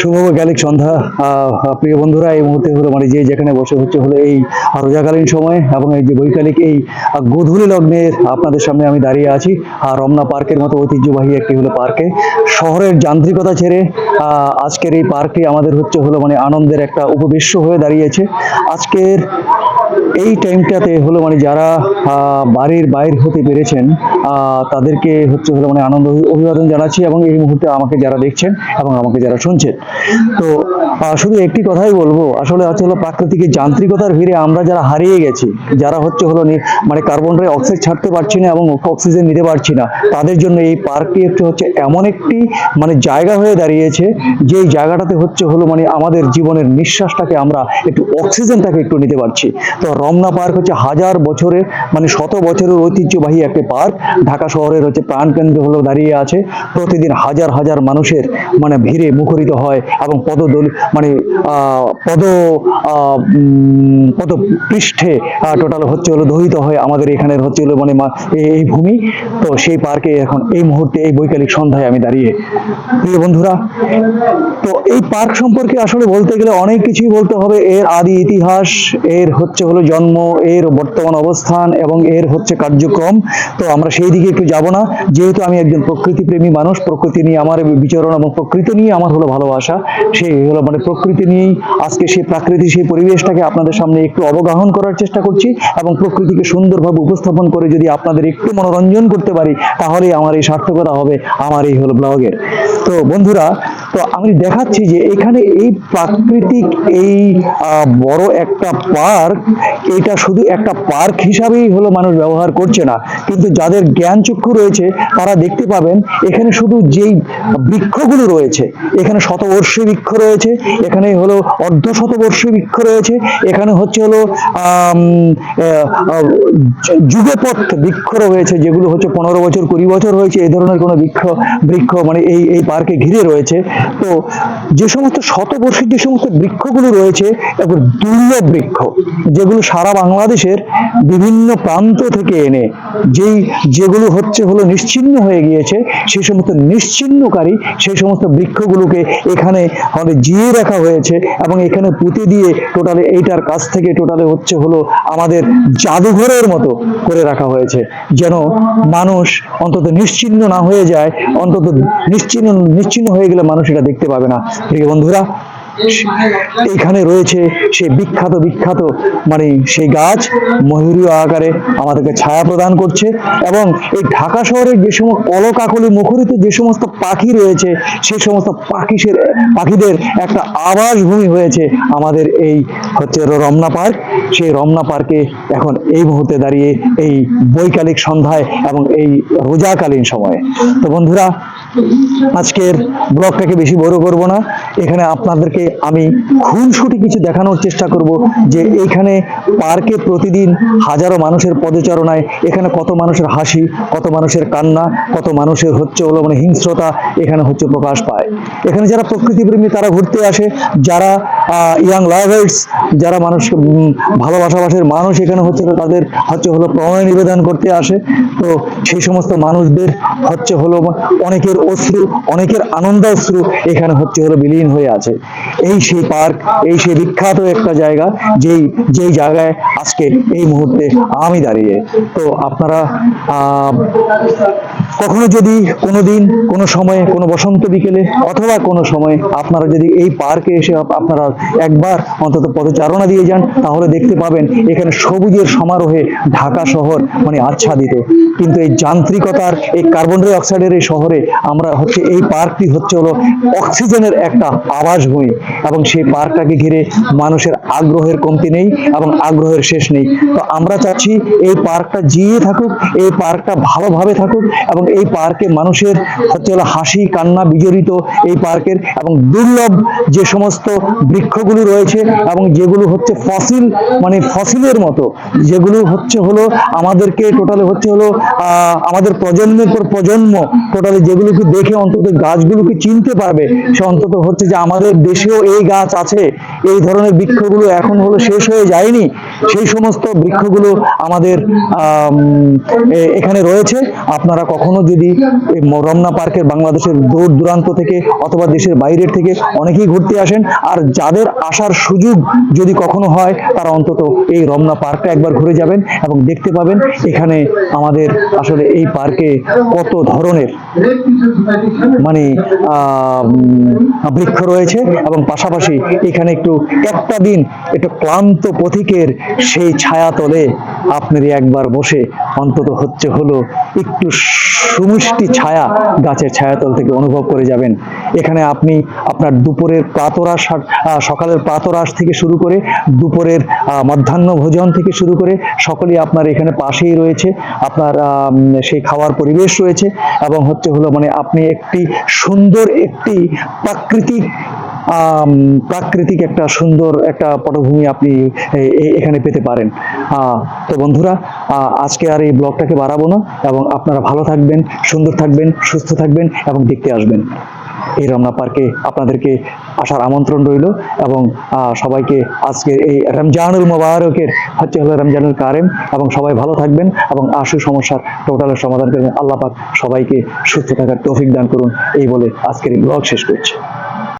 শুভ gallic সন্ধ্যা। প্রিয় বন্ধুরা, এই মুহূর্তে হলো মানে যে যেখানে বসে হচ্ছে হলো এই রোজাকালীন সময় এবং এই যে বৈকালিক এই গধুলি লগ্নের আপনাদের সামনে আমি দাঁড়িয়ে আছি। আর রমনা পার্কের মতো ঐতিহ্যবাহী একটি হলো পার্কে। শহরের যান্ত্রিকতা ছেড়ে আজকের এই পার্কটি আমাদের হচ্ছে হলো মানে আনন্দের একটা উপবিশ্ব হয়ে দাঁড়িয়েছে। আজকের এই টাইমটাতে হলো মানে যারা বাড়ির বাইর হতে পেরেছেন তাদেরকে হচ্ছে হলো মানে আনন্দ অভিবাদন জানাচ্ছি এবং এই মুহূর্তে আমাকে যারা দেখছেন এবং আমাকে যারা শুনছেন। তো শুধু একটি কথাই বলব, আসলে হচ্ছে হলো প্রাকৃতিক যান্ত্রিকতার ভিড়ে আমরা যারা হারিয়ে গেছি, যারা হচ্ছে হলো মানে কার্বন ডাই অক্সাইড ছাড়তে পারছি না এবং অক্সিজেন নিতে পারছি না, তাদের জন্য এই পার্কটি হচ্ছে এমন একটি মানে জায়গা হয়ে দাঁড়িয়েছে যেই জায়গাটাতে হচ্ছে হলো মানে আমাদের জীবনের নিঃশ্বাসটাকে আমরা একটু অক্সিজেনটাকে একটু নিতে পারছি। তো রমনা পার্ক হচ্ছে হাজার বছরের মানে শত বছরের ঐতিহ্যবাহী একটি পার্ক। ঢাকা শহরের হচ্ছে প্রাণকেন্দ্র হলো দাঁড়িয়ে আছে। প্রতিদিন হাজার হাজার মানুষের মানে ভিড়ে মুখরিত হয় এবং পদদল মানে পদ পদ পৃষ্ঠে টোটাল হচ্ছে হলো দহিত হয় আমাদের এখানের হচ্ছে হলো মানে এই ভূমি। তো সেই পার্কে এখন এই মুহূর্তে এই বৈকালিক সন্ধ্যায় আমি দাঁড়িয়ে। প্রিয় বন্ধুরা তো এই পার্ক সম্পর্কে আসলে বলতে গেলে অনেক কিছুই বলতে হবে। এর আদি ইতিহাস, এর হচ্ছে হলো জন্ম, এর বর্তমান অবস্থান এবং এর হচ্ছে কার্যক্রম। তো আমরা সেই দিকে একটু যাব না। যেহেতু আমি একজন প্রকৃতি প্রেমী মানুষ, প্রকৃতি নিয়ে আমার বিচরণ এবং প্রকৃতি নিয়ে আমার হলো ভালোবাসা। সেই হলো মানে প্রকৃতি নিয়েই আজকে সেই প্রাকৃতিক সেই পরিবেশটাকে আপনাদের সামনে একটু অবগাহন করার চেষ্টা করছি এবং প্রকৃতিকে সুন্দরভাবে উপস্থাপন করে যদি আপনাদের একটু মনোরঞ্জন করতে পারি, তাহলেই আমার এই সার্থকতা হবে আমার এই হলো ব্লগের। তো বন্ধুরা তো আমি দেখাচ্ছি যে এখানে এই প্রাকৃতিক এই বড় একটা পার্ক, এটা শুধু একটা পার্ক হিসাবেই হলো মানুষ ব্যবহার করছে না। কিন্তু যাদের জ্ঞান চক্ষু রয়েছে, তারা দেখতে পাবেন, এখানে শুধু যেই বৃক্ষগুলো রয়েছে, এখানে শতবর্ষী বৃক্ষ রয়েছে, এখানে হলো অর্ধ শতবর্ষী বৃক্ষ রয়েছে, এখানে হচ্ছে হলো যুগপথ বৃক্ষ রয়েছে, যেগুলো হচ্ছে পনেরো বছর, কুড়ি বছর হয়েছে এই ধরনের কোনো বৃক্ষ বৃক্ষ মানে এই এই পার্কে ঘিরে রয়েছে। তো যে সমস্ত শতবর্ষী যে সমস্ত বৃক্ষগুলো রয়েছে, এগুলো দুর্লভ বৃক্ষ, যেগুলো সারা বাংলাদেশের বিভিন্ন প্রান্ত থেকে এনে যেই যেগুলো হচ্ছে হলো নিশ্চিহ্ন হয়ে গিয়েছে সেই সমস্ত নিশ্চিহ্নকারী সেই সমস্ত বৃক্ষগুলোকে এখানে আমাদের জিয়ে রাখা হয়েছে এবং এখানে পুঁতে দিয়ে টোটালে এইটার কাছ থেকে টোটালে হচ্ছে হলো আমাদের জাদুঘরের মতো করে রাখা হয়েছে। যেন মানুষ অন্তত নিশ্চিহ্ন না হয়ে যায়, অন্তত নিশ্চিহ্ন নিশ্চিহ্ন হয়ে গেলে মানুষ এটা দেখতে পাবে না। প্রিয় বন্ধুরা এইখানে রয়েছে সেই বিখ্যাত বিখ্যাত মানে সেই গাছ, ময়ূরীয় আকারে আমাদেরকে ছায়া প্রদান করছে এবং এই ঢাকা শহরের যে সমস্ত কলকাকলি মুখরিত যে সমস্ত পাখি রয়েছে সেই সমস্ত পাখিসের, পাখিদের একটা আবাস ভূমি হয়েছে আমাদের এই হচ্ছে রমনা পার্ক। সেই রমনা পার্কে এখন এই মুহূর্তে দাঁড়িয়ে এই বৈকালিক সন্ধ্যায় এবং এই রোজাকালীন সময়ে। তো বন্ধুরা আজকের ব্লগটাকে বেশি বড় করব না। এখানে আপনাদেরকে আমি খুনসুটি কিছু দেখানোর চেষ্টা করব যে এইখানে পার্কে প্রতিদিন হাজারো মানুষের পদচারণায়, এখানে কত মানুষের হাসি, কত মানুষের কান্না, কত মানুষের হচ্ছে হলো মানে হিংস্রতা এখানে হচ্ছে প্রকাশ পায়। এখানে যারা প্রকৃতিপ্রেমী তারা ঘুরতে আসে, যারা ইয়াং লাভার্স যারা মানুষ ভালোবাসাবাসের মানুষ এখানে হচ্ছে তাদের হচ্ছে হলো প্রণয় নিবেদন করতে আসে। তো সেই সমস্ত মানুষদের হচ্ছে হলো অনেকের অশ্রু, অনেকের আনন্দ অশ্রু এখানে হচ্ছে হলো বিলীন হয়ে আছে। এই সেই পার্ক, এই সেই বিখ্যাত একটা জায়গা, যেই যেই জায়গায় আজকে এই মুহূর্তে আমি দাঁড়িয়ে। তো আপনারা কখনো যদি কোনো দিন কোনো সময়ে, কোনো বসন্ত বিকেলে, অথবা কোনো সময় আপনারা যদি এই পার্কে এসে আপনারা একবার অন্তত পদচারণা দিয়ে যান, তাহলে দেখতে পাবেন এখানে সবুজের সমারোহে ঢাকা শহর মানে আচ্ছাদিত। কিন্তু এই যান্ত্রিকতার, এই কার্বন ডাই অক্সাইডের এই শহরে আমরা হচ্ছে, এই পার্কটি হচ্ছে হলো অক্সিজেনের একটা আবাসভূমি এবং সেই পার্কটাকে ঘিরে মানুষের আগ্রহের কমতি নেই এবং আগ্রহের শেষ নেই। তো আমরা চাচ্ছি এই পার্কটা জিয়ে থাকুক, এই পার্কটা ভালোভাবে থাকুক এবং এই পার্কে মানুষের হচ্ছে হলো হাসি, কান্না বিজড়িত এই পার্কের এবং দুর্লভ যে সমস্ত বৃক্ষগুলো রয়েছে এবং যেগুলো হচ্ছে ফসিল মানে ফসিলের মতো। যেগুলো হচ্ছে হলো আমাদেরকে টোটালি হচ্ছে হলো আমাদের প্রজন্মের পর প্রজন্ম টোটালি যেগুলোকে দেখে অন্তত গাছগুলোকে চিনতে পারবে। সে অন্তত হচ্ছে যে আমাদের দেশেও এই গাছ আছে এই ধরনের বৃক্ষগুলো এখন হলো শেষ হয়ে যায়নি। সেই সমস্ত বৃক্ষগুলো আমাদের আম, এখানে রয়েছে। আপনারা কখনো যদি রমনা পার্কের বাংলাদেশের দূর দূরান্ত থেকে অথবা দেশের বাইরের থেকে অনেকেই ঘুরতে আসেন আর যাদের আসার সুযোগ যদি কখনো হয়, তারা অন্তত এই রমনা পার্কটা একবার ঘুরে যাবেন এবং দেখতে পাবেন এখানে আমাদের আসলে এই পার্কে কত ধরনের মানে বৃক্ষ রয়েছে এবং পাশাপাশি এখানে একটু একটা দিন একটু ক্লান্ত পথিকের সেই ছায়া তলে আপনারই একবার বসে অন্তত হচ্ছে হলো একটু সুমিষ্টি ছায়া গাছের ছায়াতল থেকে অনুভব করে যাবেন। এখানে আপনি আপনার দুপুরের প্রাতরা সকালের প্রাতরাশ থেকে শুরু করে দুপুরের মধ্যাহ্ন ভোজন থেকে শুরু করে সকলেই আপনার এখানে পাশেই রয়েছে। আপনার সেই খাওয়ার পরিবেশ রয়েছে এবং হচ্ছে হলো মানে আপনি একটি সুন্দর একটি প্রাকৃতিক প্রাকৃতিক একটা সুন্দর একটা পটভূমি আপনি এখানে পেতে পারেন। তো বন্ধুরা আজকে আর এই ব্লগটাকে বাড়াবো না এবং আপনারা ভালো থাকবেন, সুন্দর থাকবেন, সুস্থ থাকবেন এবং দেখতে আসবেন। এই রমনা পার্কে আপনাদেরকে আসার আমন্ত্রণ রইল এবং সবাইকে আজকের এই রমজানুল মোবারকের হচ্ছে হলো রমজানুল কারেম এবং সবাই ভালো থাকবেন এবং আশু সমস্যার টোটালের সমাধান করবেন আল্লাহ পাক সবাইকে সুস্থ থাকার তৌফিক দান করুন। এই বলে আজকের ব্লগ শেষ করছি।